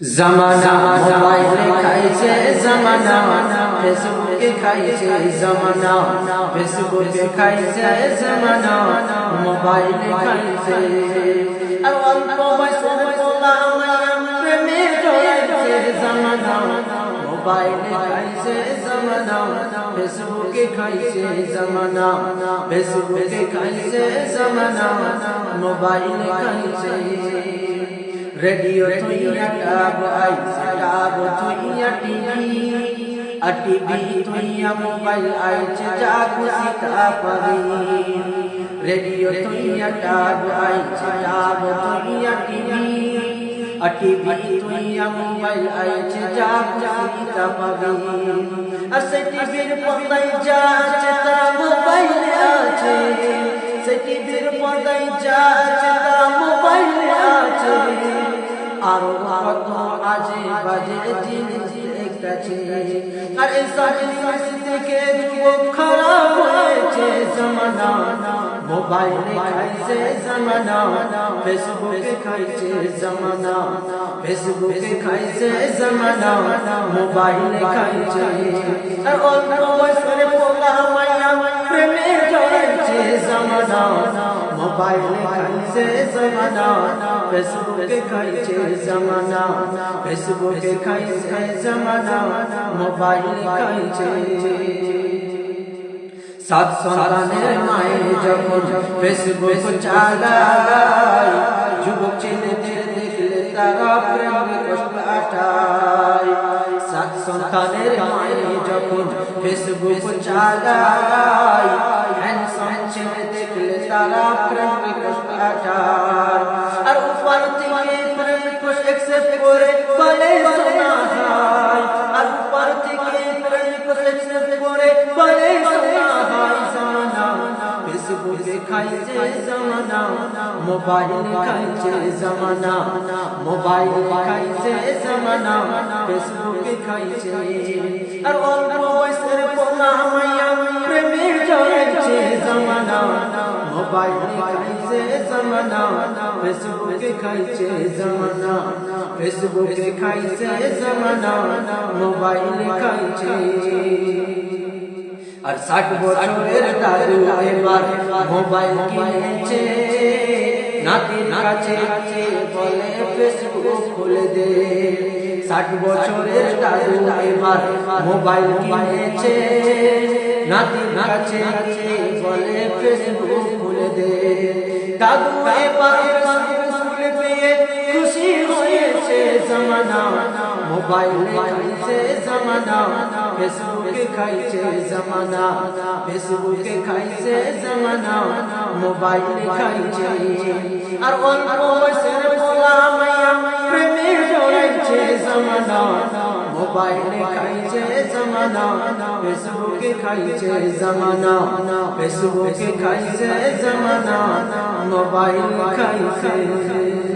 জমানা মোবাইলে খাইছে জমানা ফেসবুকে খাইছে জমানা ফেসবুকে খাইছে জমানা মোবাইলে খাইছে আর অল্প বয়সের পোলা প্রেমে জড়াইছে জমানা মোবাইলে খাইছে জমানা ফেসবুকে খাইছে জমানা ফেসবুকে খাইছে জমানা মোবাইলে খাইছে রেডিও তুইয়া টাব আইছে টাব তুইয়া টিভি আর টিভি তুইয়া মোবাইল আইছে, যা খুশি তা পাবি রেডিও তুইয়া টাব আইছে, টাব তুইয়া টিভি। আর টিভি তুইয়া মোবাইল আইছে, যা খুশি তা পাবি আর সে আছে আরও কত আজে বাজে জিনিস দেখতেছে আর এইসব জিনিস থেকে যুবক খারাপ হয়েছে জমানা। মোবাইলে খাইছে জমানা। ফেসবুকে খাইছে জমানা। ফেসবুকে খাইছে জমানা। মোবাইলে খাইছে আর অল্প বয়সের পোলা মাইয়া প্রেমে জড়াইছে জমানা। মোবাইলে খাইছে জমানা ফেসবুকে খাইছে জমানা ফেসবুকে খাইছে জমানা মোবাইলে খাইছে সাত সন্তানের মায়ের যখন ফেসবুক চালায় যুবক ছেলেদের দেখলে তারা প্রেমে কষ্ট আটায় সাত সন্তানের মায়ের যখন ফেসবুক চালায় মোবাইল খাইছে জামানা মোবাইল খাইছে জামানা ফেসবুকে খাইছে আর অল্প বয়সের পোলা মাইয়া প্রেমে জড়াইছে জামানা মোবাইল খাইছে জামানা ফেসবুকে খাইছে জামানা ফেসবুকে খাইছে জামানা মোবাইল খাইছে আর ষাট বছরের দাদু এবার মোবাইল কিনেছে নাতির কাছে বলে ফেসবুক খুলে দে ষাট বছরের দাদু এবার মোবাইল কিনেছে নাতির কাছে বলে ফেসবুক খুলে দে দাদু এবার স্কুলে পেয়ে খুশি হয়েছে জামানা মোবাইল খাইছে জামানা ফেসবুকে খাইছে জামানা ফেসবুকে খাইছে জামানা, মোবাইল খাইছে। আর অল্প বয়সের পোলা মাইয়া প্রেমে জড়াইছে জামানা, মোবাইল খাইছে জামানা ফেসবুকে খাইছে জামানা ফেসবুকে খাইছে জামানা, মোবাইল খাইছে।